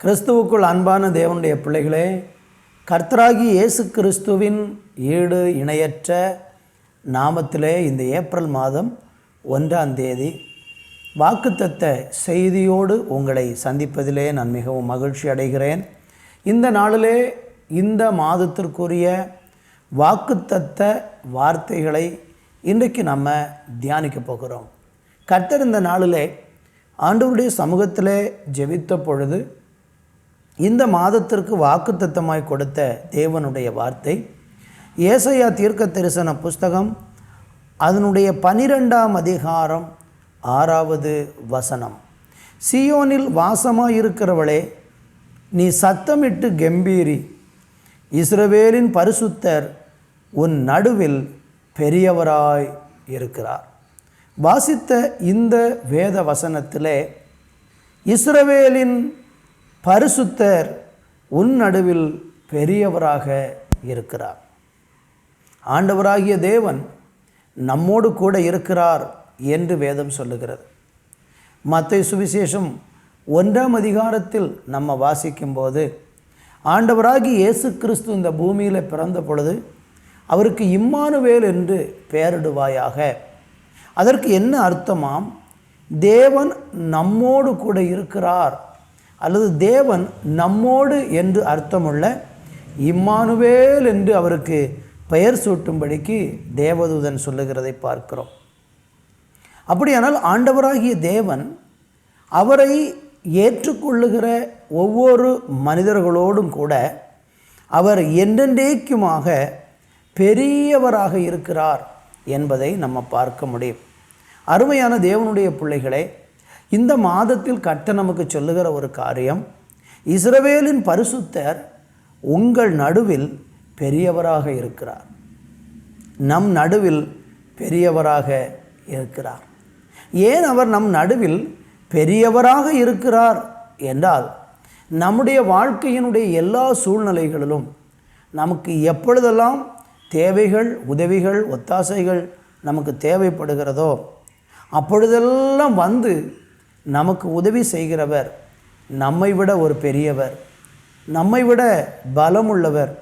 கிறிஸ்துவுக்குள் அன்பான தேவனுடைய பிள்ளைகளே கர்த்தராகி இயேசு கிறிஸ்துவின் ஈடு இணையற்ற நாமத்திலே இந்த ஏப்ரல் மாதம் ஒன்றாம் தேதி வாக்குத்தத்த செய்தியோடு உங்களை சந்திப்பதிலே நான் மிகவும் மகிழ்ச்சி அடைகிறேன். இந்த நாளிலே இந்த மாதத்திற்குரிய வாக்குத்தத்த வார்த்தைகளை இன்றைக்கு நம்ம தியானிக்க போகிறோம். கர்த்தர் இந்த நாளிலே ஆண்டவருடைய சமூகத்திலே ஜெபித்த பொழுது இந்த மாதத்திற்கு வாக்குத்தத்தமாய் கொடுத்த தேவனுடைய வார்த்தை ஏசையா தீர்க்க தரிசன புஸ்தகம் அதனுடைய பனிரெண்டாம் அதிகாரம் ஆறாவது வசனம். சியோனில் வாசமாக இருக்கிறவளே நீ சத்தமிட்டு கெம்பீரி. இஸ்ரவேலின் பரிசுத்தர் உன் நடுவில் பெரியவராய் இருக்கிறார். வாசித்த இந்த வேத வசனத்திலே இஸ்ரவேலின் பரிசுத்தர் உன் நடுவில் பெரியவராக இருக்கிறார். ஆண்டவராகிய தேவன் நம்மோடு கூட இருக்கிறார் என்று வேதம் சொல்லுகிறது. மத்திய சுவிசேஷம் ஒன்றாம் அதிகாரத்தில் நம்ம வாசிக்கும்போது ஆண்டவராகி இயேசு கிறிஸ்து இந்த பூமியில் பிறந்த பொழுது அவருக்கு இம்மானுவேல் என்று பெயரிடுவாயாக. அதற்கு என்ன அர்த்தமாம்? தேவன் நம்மோடு கூட இருக்கிறார் அல்லது தேவன் நம்மோடு என்று அர்த்தமுள்ள இம்மானுவேல் என்று அவருக்கு பெயர் சூட்டும்படிக்கு தேவதூதன் சொல்லுகிறதை பார்க்கிறோம். அப்படியானால் ஆண்டவராகிய தேவன் அவரை ஏற்றுக்கொள்ளுகிற ஒவ்வொரு மனிதர்களோடும் கூட அவர் என்றென்றேக்குமாக பெரியவராக இருக்கிறார் என்பதை நம்ம பார்க்க முடியும். அருமையான தேவனுடைய பிள்ளைகளே இந்த மாதத்தில் கட்ட நமக்கு சொல்லுகிற ஒரு காரியம் இஸ்ரவேலின் பரிசுத்தர் உங்கள் நடுவில் பெரியவராக இருக்கிறார். நம் நடுவில் பெரியவராக இருக்கிறார். ஏன் அவர் நம் நடுவில் பெரியவராக இருக்கிறார் என்றால் நம்முடைய வாழ்க்கையினுடைய எல்லா சூழ்நிலைகளிலும் நமக்கு எப்பொழுதெல்லாம் தேவைகள் உதவிகள் ஒத்தாசைகள் நமக்கு தேவைப்படுகிறதோ அப்பொழுதெல்லாம் வந்து நமக்கு உதவி செய்கிறவர் நம்மை விட ஒரு பெரியவர் நம்மை விட பலமுள்ளவர்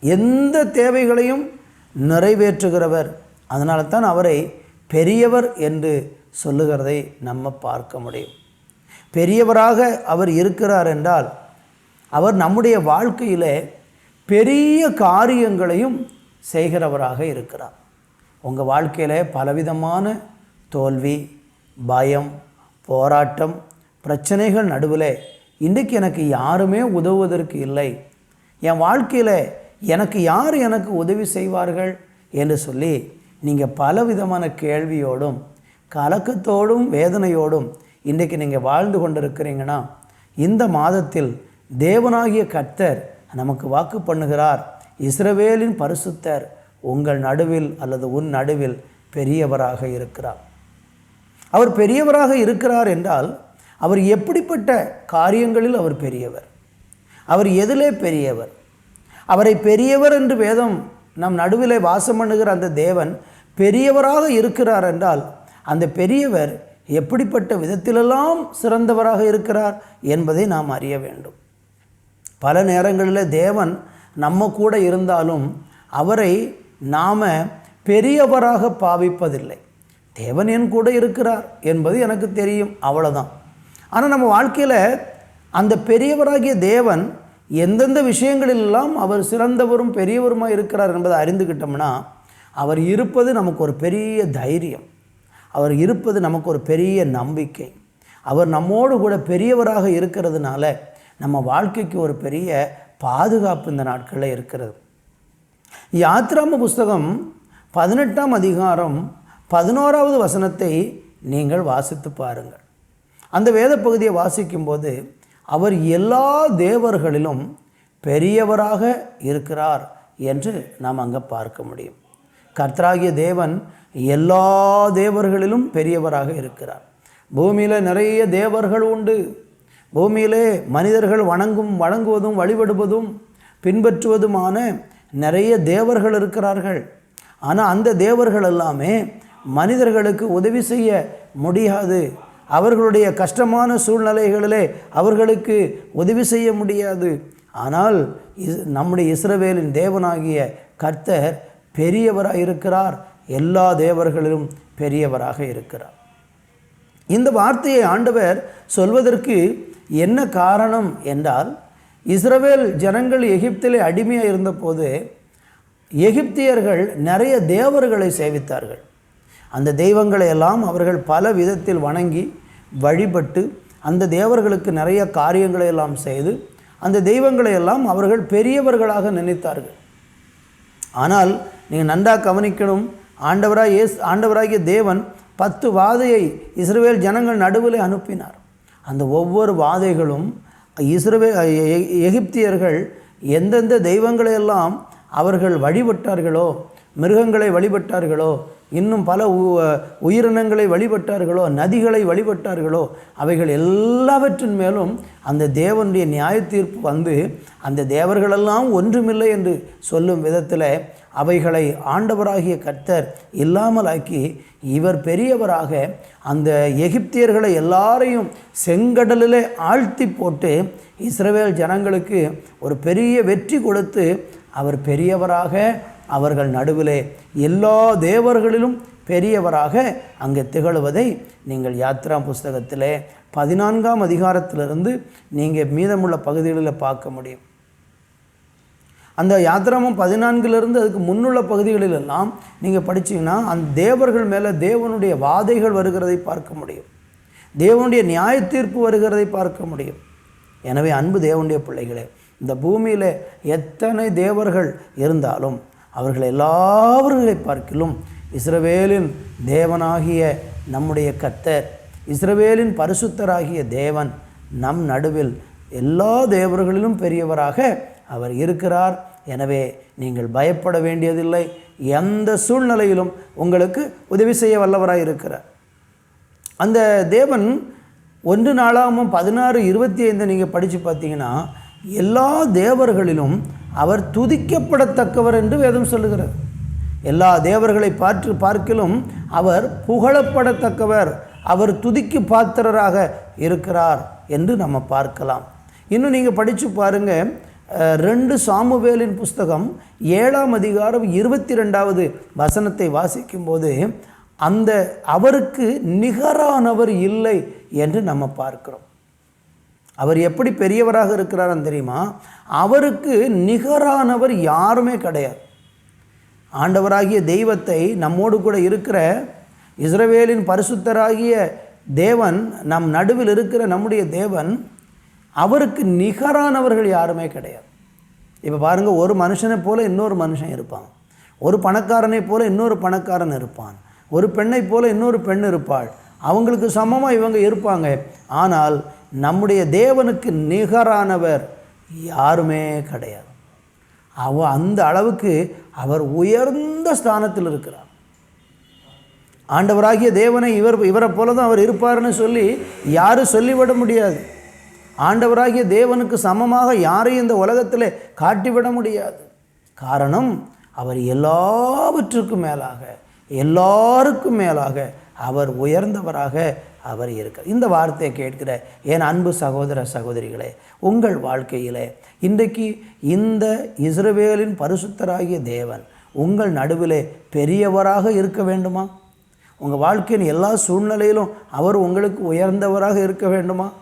எந்த தேவைகளையும் நிறைவேற்றுகிறவர். அதனால தான் அவரை பெரியவர் என்று சொல்லுகிறதை நம்ம பார்க்க முடியும். பெரியவராக அவர் இருக்கிறார் என்றால் அவர் நம்முடைய வாழ்க்கையில் பெரிய காரியங்களையும் செய்கிறவராக இருக்கிறார். உங்கள் வாழ்க்கையில் பலவிதமான தோல்வி பயம் போராட்டம் பிரச்சனைகள் நடுவில் இன்றைக்கு எனக்கு யாருமே உதவுவதற்கு இல்லை. என் வாழ்க்கையில் எனக்கு யார் எனக்கு உதவி செய்வார்கள் என்று சொல்லி நீங்கள் பல விதமான கேள்வியோடும் கலக்கத்தோடும் வேதனையோடும் இன்றைக்கு நீங்கள் வாழ்ந்து கொண்டிருக்கிறீங்கன்னா இந்த மாதத்தில் தேவனாகிய கர்த்தர் நமக்கு வாக்கு பண்ணுகிறார். இஸ்ரவேலின் பரிசுத்தர் உங்கள் நடுவில் அல்லது உன் நடுவில் பெரியவராக இருக்கிறார். அவர் பெரியவராக இருக்கிறார் என்றால் அவர் எப்படிப்பட்ட காரியங்களில் அவர் பெரியவர்? அவர் எதிலே பெரியவர். அவரை பெரியவர் என்று வேதம் நம் நடுவிலே வாசம் பண்ணுகிற அந்த தேவன் பெரியவராக இருக்கிறார் என்றால் அந்த பெரியவர் எப்படிப்பட்ட விதத்திலெல்லாம் சிறந்தவராக இருக்கிறார் என்பதை நாம் அறிய வேண்டும். பல நேரங்களில் தேவன் நம்ம கூட இருந்தாலும் அவரை நாம் பெரியவராக பாவிப்பதில்லை. தேவன் என் கூட இருக்கிறார் என்பது எனக்கு தெரியும் அவ்வளோதான் ஆனால் நம்ம வாழ்க்கையில் அந்த பெரியவராகிய தேவன் எந்தெந்த விஷயங்களிலெல்லாம் அவர் சிறந்தவரும் பெரியவருமாக இருக்கிறார் என்பதை அறிந்துக்கிட்டோம்னா அவர் இருப்பது நமக்கு ஒரு பெரிய தைரியம். அவர் இருப்பது நமக்கு ஒரு பெரிய நம்பிக்கை. அவர் நம்மோடு கூட பெரியவராக இருக்கிறதுனால நம்ம வாழ்க்கைக்கு ஒரு பெரிய பாதுகாப்பு இந்த நாட்களில் இருக்கிறது. யாத்ராம புஸ்தகம் பதினெட்டாம் அதிகாரம் பதினோராவது வசனத்தை நீங்கள் வாசித்து பாருங்கள். அந்த வேத பகுதியை வாசிக்கும்போது அவர் எல்லா தேவர்களிலும் பெரியவராக இருக்கிறார் என்று நாம் அங்கே பார்க்க முடியும். கர்த்தராகிய தேவன் எல்லா தேவர்களிலும் பெரியவராக இருக்கிறார். பூமியில் நிறைய தேவர்கள் உண்டு. பூமியிலே மனிதர்கள் வணங்கும் வணங்குவதும் வழிபடுவதும் பின்பற்றுவதுமான நிறைய தேவர்கள் இருக்கிறார்கள். ஆனால் அந்த தேவர்கள் எல்லாமே மனிதர்களுக்கு உதவி செய்ய முடியாது. அவர்களுடைய கஷ்டமான சூழ்நிலைகளிலே அவர்களுக்கு உதவி செய்ய முடியாது. ஆனால் இஸ் நம்முடைய இஸ்ரவேலின் தேவனாகிய கர்த்தர் பெரியவராக இருக்கிறார். எல்லா தேவர்களிலும் பெரியவராக இருக்கிறார். இந்த வார்த்தையை ஆண்டவர் சொல்வதற்கு என்ன காரணம் என்றால் இஸ்ரவேல் ஜனங்கள் எகிப்திலே அடிமையாக இருந்தபோது எகிப்தியர்கள் நிறைய தேவர்களை சேவித்தார்கள். அந்த தெய்வங்களை எல்லாம் அவர்கள் பல விதத்தில் வணங்கி வழிபட்டு அந்த தேவர்களுக்கு நிறைய காரியங்களை எல்லாம் செய்து அந்த தெய்வங்களை எல்லாம் அவர்கள் பெரியவர்களாக நினைத்தார்கள். ஆனால் நீங்கள் நன்றாக கவனிக்கணும். ஆண்டவராக ஏஸ் ஆண்டவராகிய தேவன் பத்து வாதையை இஸ்ரவேல் ஜனங்கள் நடுவில் அனுப்பினார். அந்த ஒவ்வொரு வாதைகளும் இஸ்ரவே எகிப்தியர்கள் எந்தெந்த தெய்வங்களை எல்லாம் அவர்கள் வழிபட்டார்களோ மிருகங்களை வழிபட்டார்களோ இன்னும் பல உ- உயிரினங்களை வழிபட்டார்களோ நதிகளை வழிபட்டார்களோ அவைகள் எல்லாவற்றின் மேலும் அந்த தேவனுடைய நியாய தீர்ப்பு வந்து அந்த தேவர்களெல்லாம் ஒன்றுமில்லை என்று சொல்லும் விதத்தில் அவைகளை ஆண்டவராகிய கர்த்தர் இல்லாமலாக்கி இவர் பெரியவராக அந்த எகிப்தியர்களை எல்லாரையும் செங்கடலிலே ஆழ்த்தி போட்டு இஸ்ரவேல் ஜனங்களுக்கு ஒரு பெரிய வெற்றி கொடுத்து அவர் பெரியவராக அவர்கள் நடுவிலே எல்லா தேவர்களிலும் பெரியவராக அங்கே திகழ்வதை நீங்கள் யாத்ரா புஸ்தகத்திலே பதினான்காம் அதிகாரத்திலிருந்து நீங்கள் மீதமுள்ள பகுதிகளில் பார்க்க முடியும். அந்த யாத்திராமம் பதினான்கிலிருந்து அதுக்கு முன்னுள்ள பகுதிகளிலெல்லாம் நீங்கள் படிச்சீங்கன்னா அந்த தேவர்கள் மேலே தேவனுடைய வாதைகள் வருகிறதை பார்க்க முடியும். தேவனுடைய நியாய தீர்ப்பு வருகிறதை பார்க்க முடியும். எனவே அன்பு தேவனுடைய பிள்ளைகளே இந்த பூமியில் எத்தனை தேவர்கள் இருந்தாலும் அவர்கள் எல்லாவர்களை பார்க்கிலும் இஸ்ரவேலின் தேவனாகிய நம்முடைய கத்தர் இஸ்ரவேலின் பரிசுத்தராகிய தேவன் நம் நடுவில் எல்லா தேவர்களிலும் பெரியவராக அவர் இருக்கிறார். எனவே நீங்கள் பயப்பட வேண்டியதில்லை. எந்த சூழ்நிலையிலும் உங்களுக்கு உதவி செய்ய வல்லவராக இருக்கிறார். அந்த தேவன் ஒன்று நாளாகவும் பதினாறு இருபத்தி ஐந்து நீங்கள் படித்து பார்த்தீங்கன்னா எல்லா தேவர்களிலும் அவர் துதிக்கப்படத்தக்கவர் என்று வேதம் சொல்லுகிறது. எல்லா தேவர்களை பார்த்து பார்க்கிலும் அவர் புகழப்படத்தக்கவர் அவர் துதிக்கு பாத்திரராக இருக்கிறார் என்று நம்ம பார்க்கலாம். இன்னும் நீங்கள் படித்து பாருங்கள் ரெண்டு சாமுவேலின் புஸ்தகம் ஏழாம் அதிகாரம் இருபத்தி ரெண்டாவது வசனத்தை வாசிக்கும்போது அந்த அவருக்கு நிகரானவர் இல்லை என்று நம்ம பார்க்கிறோம். அவர் எப்படி பெரியவராக இருக்கிறாருன்னு தெரியுமா? அவருக்கு நிகரானவர் யாருமே கிடையாது. ஆண்டவராகிய தெய்வத்தை நம்மோடு கூட இருக்கிற இஸ்ரவேலின் பரிசுத்தராகிய தேவன் நம் நடுவில் இருக்கிற நம்முடைய தேவன் அவருக்கு நிகரானவர்கள் யாருமே கிடையாது. இப்போ பாருங்கள் ஒரு மனுஷனை போல இன்னொரு மனுஷன் இருப்பான். ஒரு பணக்காரனை போல இன்னொரு பணக்காரன் இருப்பான். ஒரு பெண்ணை போல இன்னொரு பெண் இருப்பாள். அவங்களுக்கு சமமாக இவங்க இருப்பாங்க. ஆனால் நம்முடைய தேவனுக்கு நிகரானவர் யாருமே கிடையாது. அவ அந்த அளவுக்கு அவர் உயர்ந்த ஸ்தானத்தில் இருக்கிறார். ஆண்டவராகிய தேவனை இவர் இவரை போல தான் அவர் இருப்பார்னு சொல்லி யாரும் சொல்லிவிட முடியாது. ஆண்டவராகிய தேவனுக்கு சமமாக யாரையும் இந்த உலகத்தில் காட்டிவிட முடியாது. காரணம் அவர் எல்லாவற்றுக்கும் மேலாக எல்லாருக்கும் மேலாக அவர் உயர்ந்தவராக அவர் இருக்கார் இந்த வார்த்தையை கேட்கிற என் அன்பு சகோதர சகோதரிகளே உங்கள் வாழ்க்கையிலே இன்றைக்கு இந்த இஸ்ரவேலின் பரிசுத்தராகிய தேவன் உங்கள் நடுவிலே பெரியவராக இருக்க வேண்டுமா? உங்கள் வாழ்க்கையின் எல்லா சூழ்நிலையிலும் அவர் உங்களுக்கு உயர்ந்தவராக இருக்க வேண்டுமா?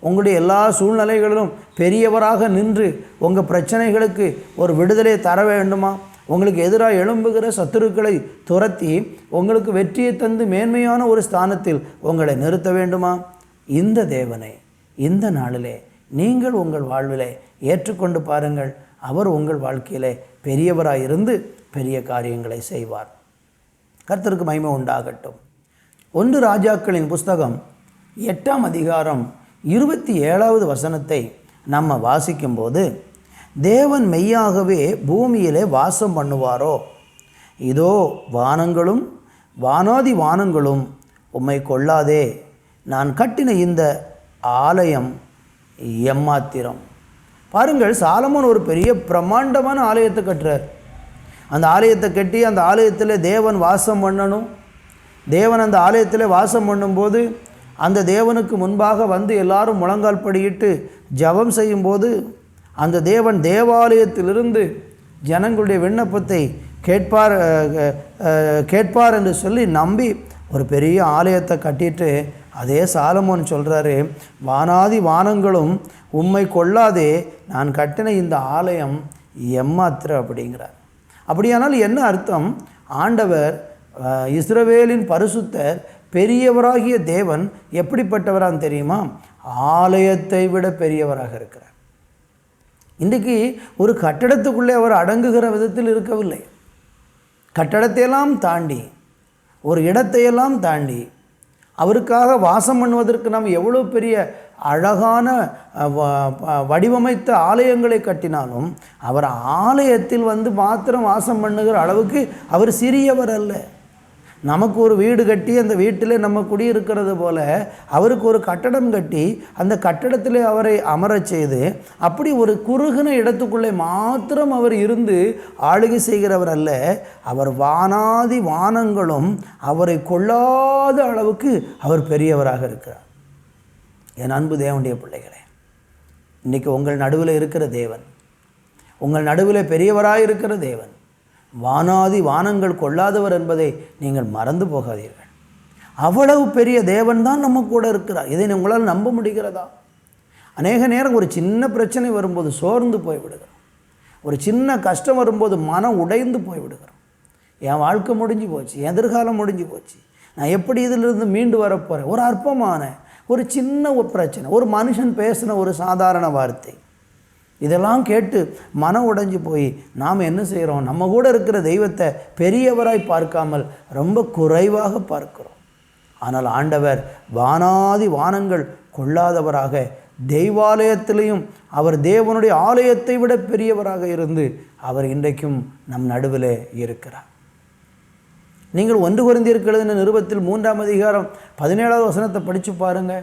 உங்களுடைய எல்லா சூழ்நிலைகளிலும் பெரியவராக நின்று உங்கள் பிரச்சனைகளுக்கு ஒரு விடுதலை தர வேண்டுமா? உங்களுக்கு எதிராக எழும்புகிற சத்துருக்களை துரத்தி உங்களுக்கு வெற்றியை தந்து மேன்மையான ஒரு ஸ்தானத்தில் உங்களை நிறுத்த வேண்டுமா? இந்த தேவனை இந்த நாளிலே நீங்கள் உங்கள் வாழ்விலே ஏற்றுக்கொண்டு பாருங்கள். அவர் உங்கள் வாழ்க்கையிலே பெரியவராக இருந்து பெரிய காரியங்களை செய்வார். கர்த்தருக்கு மகிமை உண்டாகட்டும். ஒன்று ராஜாக்களின் புஸ்தகம் எட்டாம் அதிகாரம் இருபத்தி ஏழாவது வசனத்தை நம்ம வாசிக்கும்போது தேவன் மெய்யாகவே பூமியிலே வாசம் பண்ணுவாரோ? இதோ வானங்களும் வானாதி வானங்களும் உம்மை கொள்ளாதே. நான் கட்டின இந்த ஆலயம் எம்மாத்திரம். பாருங்கள் சாலமோன் ஒரு பெரிய பிரம்மாண்டமான ஆலயத்தை கட்டுறார். அந்த ஆலயத்தை கட்டி அந்த ஆலயத்தில் தேவன் வாசம் பண்ணணும். தேவன் அந்த ஆலயத்தில் வாசம் பண்ணும்போது அந்த தேவனுக்கு முன்பாக வந்து எல்லாரும் முழங்கால் படியிட்டு ஜெபம் செய்யும்போது அந்த தேவன் தேவாலயத்திலிருந்து ஜனங்களுடைய விண்ணப்பத்தை கேட்பார் கேட்பார் என்று சொல்லி நம்பி ஒரு பெரிய ஆலயத்தை கட்டிட்டு அதே சாலமோன் சொல்கிறாரு வானாதி வானங்களும் உம்மை கொள்ளாதே நான் கட்டின இந்த ஆலயம் எம்மாத்திர அப்படிங்கிறார். அப்படியானால் என்ன அர்த்தம்? ஆண்டவர் இஸ்ரவேலின் பரிசுத்தர் பெரியவராகிய தேவன் எப்படிப்பட்டவரான்னு தெரியுமா? ஆலயத்தை விட பெரியவராக இருக்கிறார். இன்றைக்கு ஒரு கட்டடத்துக்குள்ளே அவர் அடங்குகிற விதத்தில் இருக்கவில்லை. கட்டடத்தையெல்லாம் தாண்டி ஒரு இடத்தையெல்லாம் தாண்டி அவருக்காக வாசம் பண்ணுவதற்கு நாம் எவ்வளோ பெரிய அழகான வ- வடிவமைத்த ஆலயங்களை கட்டினாலும் அவர் ஆலயத்தில் வந்து மாத்திரம் வாசம் பண்ணுகிற அளவுக்கு அவர் சிறியவர் அல்ல. நமக்கு ஒரு வீடு கட்டி அந்த வீட்டில் நம்ம குடியிருக்கிறது போல அவருக்கு ஒரு கட்டடம் கட்டி அந்த கட்டடத்தில் அவரை அமரச் செய்து அப்படி ஒரு குறுகின இடத்துக்குள்ளே மாத்திரம் அவர் இருந்து ஆளுகை செய்கிறவர் அல்ல. அவர் வானாதி வானங்களும் அவரை கொள்ளாத அளவுக்கு அவர் பெரியவராக இருக்கிறார். என் அன்பு தேவனுடைய பிள்ளைகளே இன்றைக்கி உங்கள் நடுவில் இருக்கிற தேவன் உங்கள் நடுவில் பெரியவராக இருக்கிற தேவன் வானாதி வானங்கள் கொள்ளாதவர் என்பதை நீங்கள் மறந்து போகாதீர்கள். அவ்வளவு பெரிய தேவன் தான் நம்ம கூட இருக்கிறார். இதை உங்களால் நம்ப முடிகிறதா? அநேக நேரம் ஒரு சின்ன பிரச்சனை வரும்போது சோர்ந்து போய் விடுகிறோம் ஒரு சின்ன கஷ்டம் வரும்போது மனம் உடைந்து போய் விடுகிறோம் என் வாழ்க்கை முடிஞ்சு போச்சு எதிர்காலம் முடிஞ்சு போச்சு. நான் எப்படி இதிலிருந்து மீண்டு வரப்போகிறேன் ஒரு அற்பமான ஒரு சின்ன ஒரு பிரச்சனை ஒரு மனுஷன் பேசின ஒரு சாதாரண வார்த்தை. இதெல்லாம் கேட்டு மனம் உடைஞ்சு போய் நாம் என்ன செய்கிறோம்? நம்ம கூட இருக்கிற தெய்வத்தை பெரியவராய் பார்க்காமல் ரொம்ப குறைவாக பார்க்கிறோம். ஆனால் ஆண்டவர் வானாதி வானங்கள் கொள்ளாதவராக தெய்வாலயத்திலையும் அவர் தேவனுடைய ஆலயத்தை விட பெரியவராக இருந்து அவர் இன்றைக்கும் நம் நடுவில் இருக்கிறார். நீங்கள் ஒன்று குறைந்திருக்கிறது நிருபத்தில் மூன்றாம் அதிகாரம் பதினேழாவது வசனத்தை படித்து பாருங்க.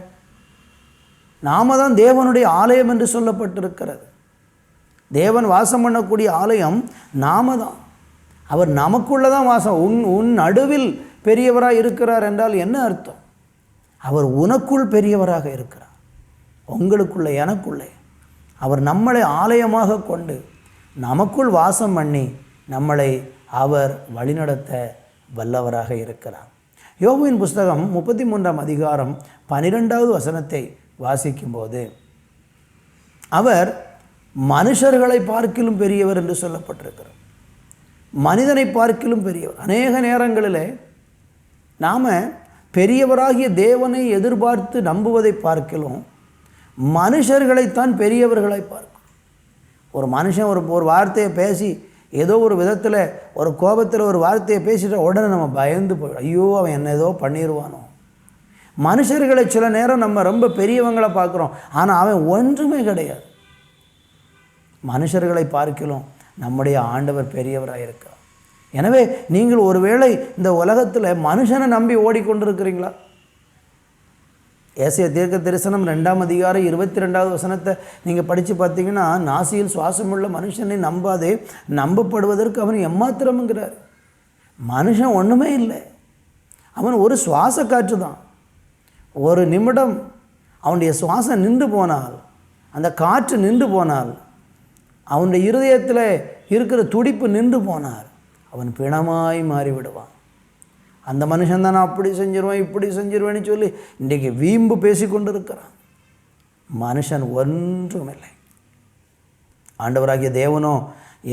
நாம தான் தேவனுடைய ஆலயம் என்று சொல்லப்பட்டிருக்கிறது. தேவன் வாசம் பண்ணக்கூடிய ஆலயம் நாம தான் அவர் நமக்குள்ள தான் வாசம். உன் உன் நடுவில் பெரியவராக இருக்கிறார் என்றால் என்ன அர்த்தம்? அவர் உனக்குள் பெரியவராக இருக்கிறார். உங்களுக்குள்ளே எனக்குள்ளே. அவர் நம்மளை ஆலயமாக கொண்டு நமக்குள் வாசம் பண்ணி நம்மளை அவர் வழிநடத்த வல்லவராக இருக்கிறார். யோகுவின் புஸ்தகம் முப்பத்தி மூன்றாம் அதிகாரம் பனிரெண்டாவது வசனத்தை வாசிக்கும்போது அவர் மனுஷர்களை பார்க்கிலும் பெரியவர் என்று சொல்லப்பட்டிருக்கிறார் மனிதனை பார்க்கிலும் பெரியவர். அநேக நேரங்களில் நாம் பெரியவராகிய தேவனை எதிர்பார்த்து நம்புவதை பார்க்கிலும் மனுஷர்களைத்தான் பெரியவர்களை பார்க்கும். ஒரு மனுஷன் ஒரு ஒரு வார்த்தையை பேசி ஏதோ ஒரு விதத்தில் ஒரு கோபத்தில் ஒரு வார்த்தையை பேசிட்டு உடனே நம்ம பயந்து போய் ஐயோ அவன் என்ன ஏதோ பண்ணிடுவானோ மனுஷர்களை சில நேரம் நம்ம ரொம்ப பெரியவங்களை பார்க்குறோம். ஆனால் அவன் ஒன்றுமே கிடையாது. மனுஷர்களை பார்க்கலாம் நம்முடைய ஆண்டவர் பெரியவராக இருக்கார். எனவே நீங்கள் ஒருவேளை இந்த உலகத்தில் மனுஷனை நம்பி ஓடிக்கொண்டிருக்கிறீங்களா? ஏசிய தீர்க்க தரிசனம் ரெண்டாம் அதிகாரம் இருபத்தி ரெண்டாவது வசனத்தை நீங்கள் படித்து பார்த்தீங்கன்னா நாசியில் சுவாசமுள்ள மனுஷனை நம்பாதே நம்பப்படுவதற்கு அவன் எம்மாத்திரம்ங்கிறார். மனுஷன் ஒன்றுமே இல்லை. அவன் ஒரு சுவாச காற்று தான். ஒரு நிமிடம் அவனுடைய சுவாசம் நின்று போனால் அந்த காற்று நின்று போனால் அவனுடைய இருதயத்தில் இருக்கிற துடிப்பு நின்று போனார். அவன் பிணமாய் மாறிவிடுவான். அந்த மனுஷன் தான் நான் அப்படி செஞ்சிருவேன் இப்படி செஞ்சிருவேன்னு சொல்லி இன்றைக்கு வீம்பு பேசி கொண்டு இருக்கிறான் மனுஷன் ஒன்றுமில்லை. ஆண்டவராகிய தேவனோ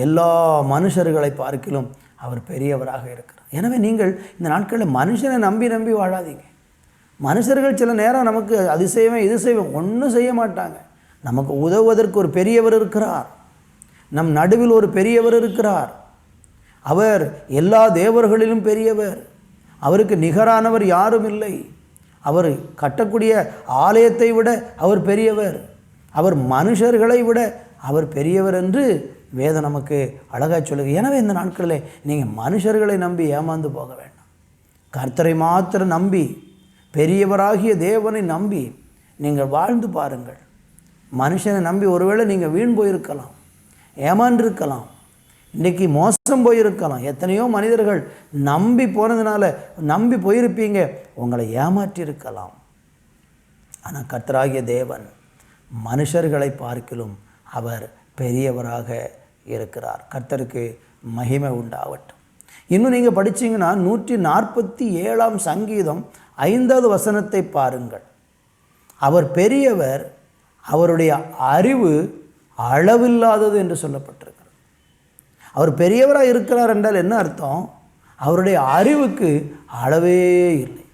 எல்லா மனுஷர்களை பார்க்கிலும் அவர் பெரியவராக இருக்கிறார். எனவே நீங்கள் இந்த நாட்களில் மனுஷனை நம்பி நம்பி வாழாதீங்க. மனுஷர்கள் சில நேரம் நமக்கு அது செய்வேன் இது செய்வேன் ஒன்றும் செய்ய மாட்டாங்க. நமக்கு உதவுவதற்கு ஒரு பெரியவர் இருக்கிறார். நம் நடுவில் ஒரு பெரியவர் இருக்கிறார். அவர் எல்லா தேவர்களிலும் பெரியவர். அவருக்கு நிகரானவர் யாரும் இல்லை. அவர் கட்டக்கூடிய ஆலயத்தை விட அவர் பெரியவர். அவர் மனுஷர்களை விட அவர் பெரியவர் என்று வேதம் நமக்கு அழகாக சொல்லுது. எனவே இந்த நாட்களில் நீங்கள் மனுஷர்களை நம்பி ஏமாந்து போக வேண்டாம். கர்த்தரை மாத்திரம் நம்பி பெரியவராகிய தேவனை நம்பி நீங்கள் வாழ்ந்து பாருங்கள். மனுஷனை நம்பி ஒருவேளை நீங்கள் வீண் போயிருக்கலாம். ஏமாண்டிருக்கலாம் இன்றைக்கி மோசம் போயிருக்கலாம். எத்தனையோ மனிதர்கள் நம்பி போனதுனால நம்பி போயிருப்பீங்க. உங்களை ஏமாற்றியிருக்கலாம். ஆனால் கர்த்தராகிய தேவன் மனுஷர்களை பார்க்கிலும் அவர் பெரியவராக இருக்கிறார். கர்த்தருக்கு மகிமை உண்டாகட்டும். இன்னும் நீங்கள் படிச்சீங்கன்னா நூற்றி நாற்பத்தி ஏழாம் சங்கீதம் ஐந்தாவது வசனத்தை பாருங்கள். அவர் பெரியவர் அவருடைய அறிவு அளவில்லாதது என்று சொல்லப்பட்டிருக்கிறது. அவர் பெரியவராக இருக்கிறார் என்றால் என்ன அர்த்தம்? அவருடைய அறிவுக்கு அளவே இல்லை.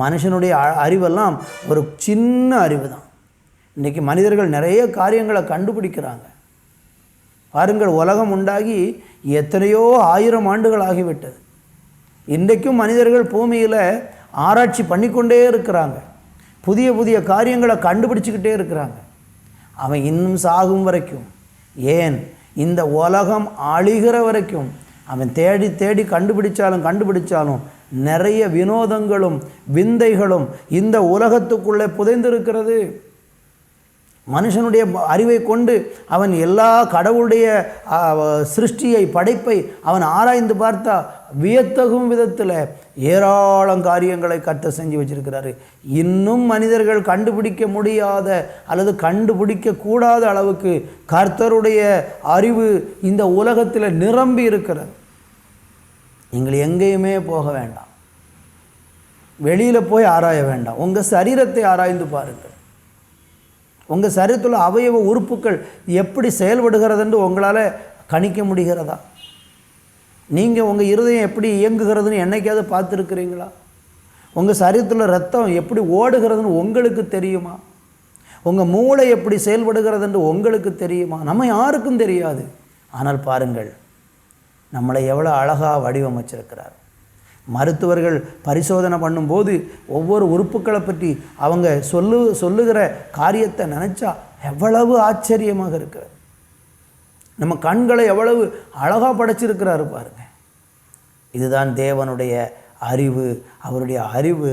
மனுஷனுடைய அ- அறிவெல்லாம் ஒரு சின்ன அறிவு தான் இன்றைக்கி மனிதர்கள் நிறைய காரியங்களை கண்டுபிடிக்கிறாங்க. பாருங்கள் உலகம் உண்டாகி எத்தனையோ ஆயிரம் ஆண்டுகள் ஆகிவிட்டது. இன்றைக்கும் மனிதர்கள் பூமியில் ஆராய்ச்சி பண்ணிக்கொண்டே இருக்கிறாங்க. புதிய புதிய காரியங்களை கண்டுபிடிச்சிக்கிட்டே இருக்கிறாங்க. அவன் இன்னும் சாகும் வரைக்கும். ஏன்? இந்த உலகம் அழிகிற வரைக்கும். அவன் தேடி தேடி கண்டுபிடிச்சாலும் கண்டுபிடிச்சாலும் நிறைய வினோதங்களும் விந்தைகளும் இந்த உலகத்துக்குள்ளே புதைந்திருக்கிறது. மனுஷனுடைய அறிவை கொண்டு அவன் எல்லா கடவுளுடைய சிருஷ்டியை படைப்பை அவன் ஆராய்ந்து பார்த்தா வியத்தகும் விதத்தில் ஏராளம் காரியங்களை கற்று செஞ்சு வச்சிருக்கிறாரு. இன்னும் மனிதர்கள் கண்டுபிடிக்க முடியாத அல்லது கண்டுபிடிக்க கூடாத அளவுக்கு கர்த்தருடைய அறிவு இந்த உலகத்தில் நிரம்பி இருக்கிறது. நீங்கள் எங்கேயுமே போக வேண்டாம். வெளியில் போய் ஆராய வேண்டாம். உங்கள் சரீரத்தை ஆராய்ந்து பாருங்கள். உங்கள் சரீரத்தில் அவயவ உறுப்புகள் எப்படி செயல்படுகிறதுன்னு உங்களால் கணிக்க முடிகிறதா? நீங்கள் உங்கள் இருதயம் எப்படி இயங்குகிறதுன்னு என்றைக்காவது பார்த்துருக்குறீங்களா? உங்கள் சரீரத்தில் ரத்தம் எப்படி ஓடுகிறதுன்னு உங்களுக்கு தெரியுமா? உங்கள் மூளை எப்படி செயல்படுகிறதுன்னு உங்களுக்கு தெரியுமா? நம்ம யாருக்கும் தெரியாது. ஆனால் பாருங்கள் நம்மளை எவ்வளோ அழகாக வடிவமைச்சிருக்கிறார். மருத்துவர்கள் பரிசோதனை பண்ணும்போது ஒவ்வொரு உறுப்புகளை பற்றி அவங்க சொல்லு சொல்லுகிற காரியத்தை நினச்சா எவ்வளவு ஆச்சரியமாக இருக்கிறது நம்ம கண்களை எவ்வளவு அழகாக படைச்சிருக்கிறாரு பாருங்க. இதுதான் தேவனுடைய அறிவு. அவருடைய அறிவு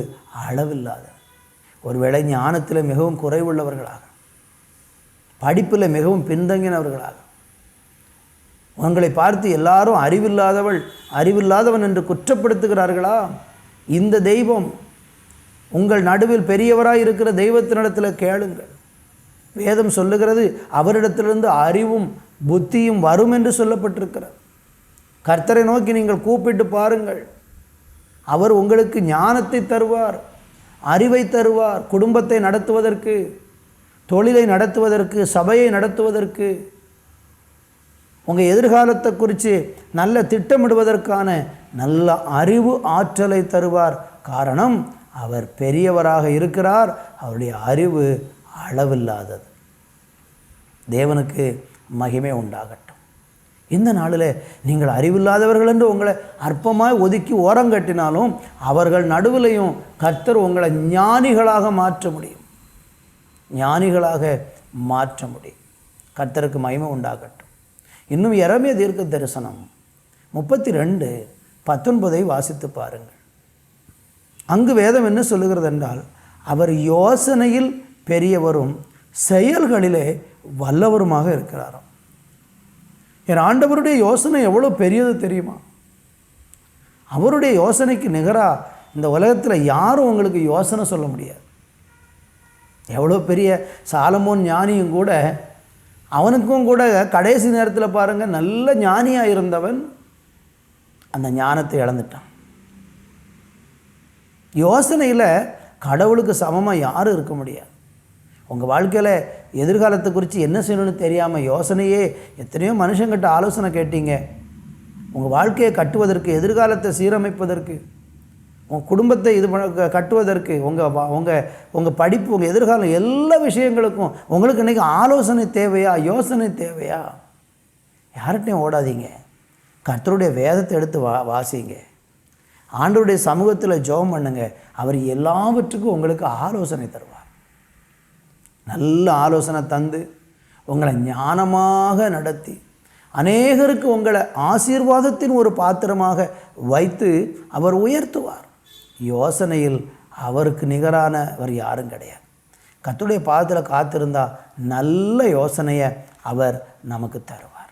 அளவில்லாத. ஒருவேளை ஞானத்தில் மிகவும் குறைவுள்ளவர்களாக படிப்பில் மிகவும் பின்தங்கினவர்களாக உங்களை பார்த்து எல்லாரும் அறிவில்லாதவள் அறிவில்லாதவன் என்று குற்றப்படுத்துகிறார்களா? இந்த தெய்வம் உங்கள் நடுவில் பெரியவராக இருக்கிற தெய்வத்தினிடத்தில் கேளுங்கள். வேதம் சொல்லுகிறது அவரிடத்திலிருந்து அறிவும் புத்தியும் வரும் என்று சொல்லப்பட்டிருக்கிறார் கர்த்தரை நோக்கி நீங்கள் கூப்பிட்டு பாருங்கள். அவர் உங்களுக்கு ஞானத்தை தருவார் அறிவை தருவார் குடும்பத்தை நடத்துவதற்கு தொழிலை நடத்துவதற்கு சபையை நடத்துவதற்கு உங்கள் எதிர்காலத்தை குறித்து நல்ல திட்டமிடுவதற்கான நல்ல அறிவு ஆற்றலை தருவார். காரணம் அவர் பெரியவராக இருக்கிறார். அவருடைய அறிவு அளவில்லாதது. தேவனுக்கு மகிமை உண்டாகட்டும். இந்த நாளில் நீங்கள் அறிவில்லாதவர்கள் என்று உங்களை அற்பமாய் ஒதுக்கி ஓரங்கட்டினாலும் அவர்கள் நடுவிலையும் கர்த்தர் உங்களை ஞானிகளாக மாற்ற முடியும். ஞானிகளாக மாற்ற முடியும். கர்த்தருக்கு மகிமை உண்டாகட்டும். இன்னும் எரமே தீர்க்க தரிசனம் முப்பத்தி ரெண்டு பத்தொன்பதை வாசித்து பாருங்கள். அங்கு வேதம் என்ன சொல்லுகிறது என்றால் அவர் யோசனையில் பெரியவரும் செயல்களிலே வல்லவருமாக இருக்கிறாராம். என் ஆண்டவருடைய யோசனை எவ்வளோ பெரியது தெரியுமா? அவருடைய யோசனைக்கு நிகராக இந்த உலகத்தில் யாரும் உங்களுக்கு யோசனை சொல்ல முடியாது. எவ்வளோ பெரிய சாலமோன் ஞானியும் கூட அவனுக்கும் கூட கடைசி நேரத்தில் பாருங்கள் நல்ல ஞானியாக இருந்தவன் அந்த ஞானத்தை இழந்துட்டான். யோசனையில் கடவுளுக்கு சமமாக யாரும் இருக்க முடியாது. உங்கள் வாழ்க்கையில் எதிர்காலத்தை குறித்து என்ன செய்யணும்னு தெரியாமல் யோசனையே எத்தனையோ மனுஷங்கிட்ட ஆலோசனை கேட்டீங்க. உங்கள் வாழ்க்கையை கட்டுவதற்கு எதிர்காலத்தை சீரமைப்பதற்கு உங்கள் குடும்பத்தை இது பண்ண க- கட்டுவதற்கு உங்கள் வா- உங்கள் உங்கள் படிப்பு உங்கள் எதிர்காலம் எல்லா விஷயங்களுக்கும் உங்களுக்கு இன்றைக்கி ஆலோசனை தேவையா யோசனை தேவையா? யார்கிட்டையும் ஓடாதீங்க. கர்த்தருடைய வேதத்தை எடுத்து வா வாசிங்க. ஆண்டருடைய சமூகத்தில் ஜெபம் பண்ணுங்க. அவர் எல்லாவற்றுக்கும் உங்களுக்கு ஆலோசனை தருவார். நல்ல ஆலோசனை தந்து உங்களை ஞானமாக நடத்தி அநேகருக்கு உங்களை ஆசீர்வாதத்தின் ஒரு பாத்திரமாக வைத்து அவர் உயர்த்துவார். யோசனையில் அவருக்கு நிகரானவர் யாரும் கிடையாது. கத்துடைய பாதத்தில் காத்திருந்தால் நல்ல யோசனையை அவர் நமக்கு தருவார்.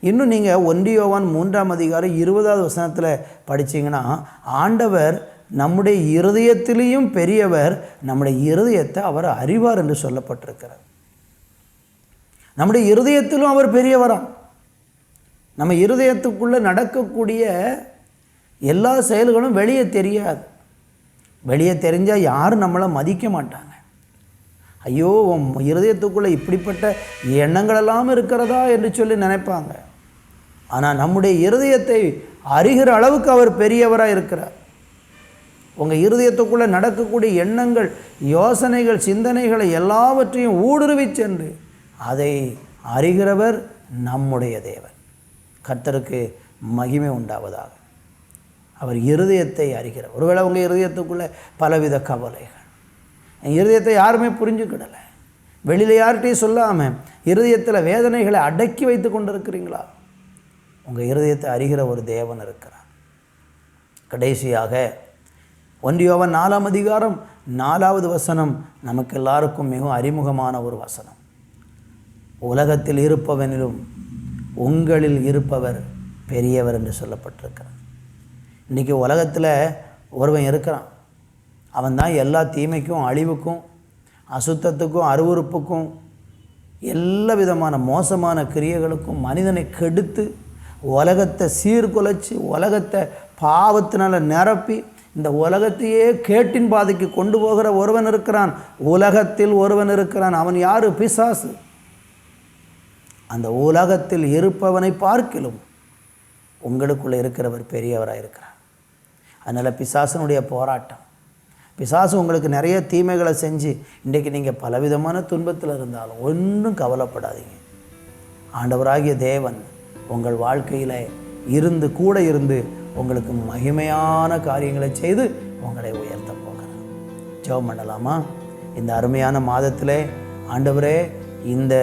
இன்னும் நீங்கள் ஒன்றியோவான் மூன்றாம் அதிகாரம் இருபதாவது வசனத்தில் படிச்சீங்கன்னா ஆண்டவர் நம்முடைய இருதயத்திலையும் பெரியவர் நம்முடைய இருதயத்தை அவர் அறிவார் என்று சொல்லப்பட்டிருக்கிறார் நம்முடைய இருதயத்திலும் அவர் பெரியவராம். நம்ம இருதயத்துக்குள்ளே நடக்கக்கூடிய எல்லா செயல்களும் வெளியே தெரியாது. வெளியே தெரிஞ்சால் யாரும் நம்மளை மதிக்க மாட்டாங்க. ஐயோ உன் இருதயத்துக்குள்ளே இப்படிப்பட்ட எண்ணங்களெல்லாம் இருக்கிறதா என்று சொல்லி நினைப்பாங்க. ஆனால் நம்முடைய இருதயத்தை அறிகிற அளவுக்கு அவர் பெரியவராக இருக்கிறார். உங்கள் இருதயத்துக்குள்ளே நடக்கக்கூடிய எண்ணங்கள் யோசனைகள் சிந்தனைகளை எல்லாவற்றையும் ஊடுருவி சென்று அதை அறிகிறவர் நம்முடைய தேவன். கர்த்தருக்கு மகிமை உண்டாவதாக. அவர் இருதயத்தை அறிகிறார் ஒருவேளை உங்கள் இருதயத்துக்குள்ளே பலவித கவலைகள். என் இருதயத்தை யாருமே புரிஞ்சுக்கிடலை. வெளியில் யார்கிட்டையும் சொல்லாமல் இருதயத்தில் வேதனைகளை அடக்கி வைத்து கொண்டு இருக்கிறீங்களா உங்கள் இருதயத்தை அறிகிற ஒரு தேவன் இருக்கிறார். கடைசியாக ஒன்றியோவன் நாலாம் அதிகாரம் நாலாவது வசனம் நமக்கு எல்லாருக்கும் மிகவும் அறிமுகமான ஒரு வசனம். உலகத்தில் இருப்பவனிலும் உங்களில் இருப்பவர் பெரியவர் என்று சொல்லப்பட்டிருக்கிறார் இன்றைக்கி உலகத்தில் ஒருவன் இருக்கிறான். அவன் தான் எல்லா தீமைக்கும் அழிவுக்கும் அசுத்தத்துக்கும் அருவறுப்புக்கும் எல்லா விதமான மோசமான கிரியைகளுக்கும் மனிதனை கெடுத்து உலகத்தை சீர்குலைச்சி உலகத்தை பாவத்தினால் நிரப்பி இந்த உலகத்தையே கேட்டின் பாதைக்கு கொண்டு போகிற ஒருவன் இருக்கிறான். உலகத்தில் ஒருவன் இருக்கிறான். அவன் யார்? பிசாசு. அந்த உலகத்தில் இருப்பவனை பார்க்கிலும் உங்களுக்குள்ளே இருக்கிறவர் பெரியவராக இருக்கிறார் அதனால் பிசாசனுடைய போராட்டம். பிசாசு உங்களுக்கு நிறைய தீமைகளை செஞ்சு இன்றைக்கு நீங்கள் பலவிதமான துன்பத்தில் இருந்தாலும் ஒன்றும் கவலைப்படாதீங்க. ஆண்டவராகிய தேவன் உங்கள் வாழ்க்கையில் இருந்து கூட இருந்து உங்களுக்கு மகிமையான காரியங்களை செய்து உங்களை உயர்த்த போகிறார். ஜெபம் பண்ணலாமா? இந்த அருமையான மாதத்திலே ஆண்டவரே இந்த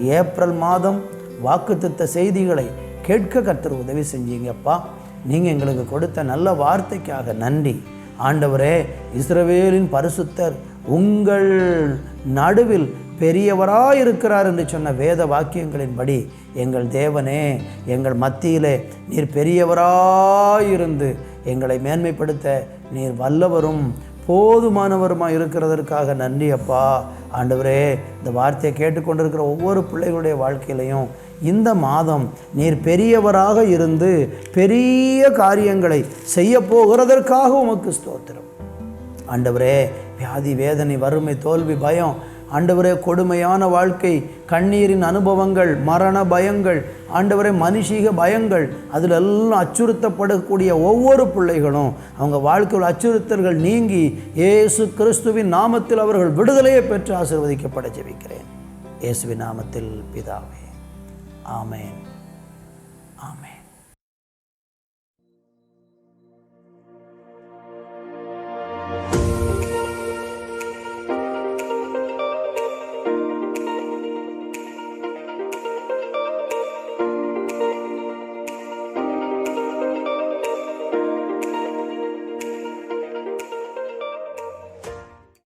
ஏப்ரல் மாதம் வாக்குத்தத்த செய்திகளை கேட்க கர்த்தர் உதவி செஞ்சீங்கப்பா. நீங்கள் எங்களுக்கு கொடுத்த நல்ல வார்த்தைக்காக நன்றி. ஆண்டவரே இஸ்ரவேலின் பரிசுத்தர் உங்கள் நடுவில் பெரியவராயிருக்கிறார் என்று சொன்ன வேத வாக்கியங்களின்படி எங்கள் தேவனே எங்கள் மத்தியிலே நீர் பெரியவராயிருந்து எங்களை மேன்மைப்படுத்த நீர் வல்லவரும் போதுமானவருமாக இருக்கிறதற்காக நன்றி அப்பா. ஆண்டவரே இந்த வார்த்தையை கேட்டுக்கொண்டிருக்கிற ஒவ்வொரு பிள்ளைகளுடைய வாழ்க்கையிலையும் இந்த மாதம் நீர் பெரியவராக இருந்து பெரிய காரியங்களை செய்ய போகிறதற்காக உமக்கு ஸ்தோத்திரம். ஆண்டவரே வியாதி வேதனை வறுமை தோல்வி பயம் ஆண்டவரே கொடுமையான வாழ்க்கை கண்ணீரின் அனுபவங்கள் மரண பயங்கள் ஆண்டவரே மனுஷீக பயங்கள் அதில் எல்லாம் அச்சுறுத்தப்படக்கூடிய ஒவ்வொரு பிள்ளைகளும் அவங்க வாழ்க்கையில் அச்சுறுத்தல்கள் நீங்கி இயேசு கிறிஸ்துவின் நாமத்தில் அவர்கள் விடுதலையை பெற்று ஆசிர்வதிக்கப்பட ஜெபிக்கிறேன். இயேசுவின் நாமத்தில் பிதாவே. Amen.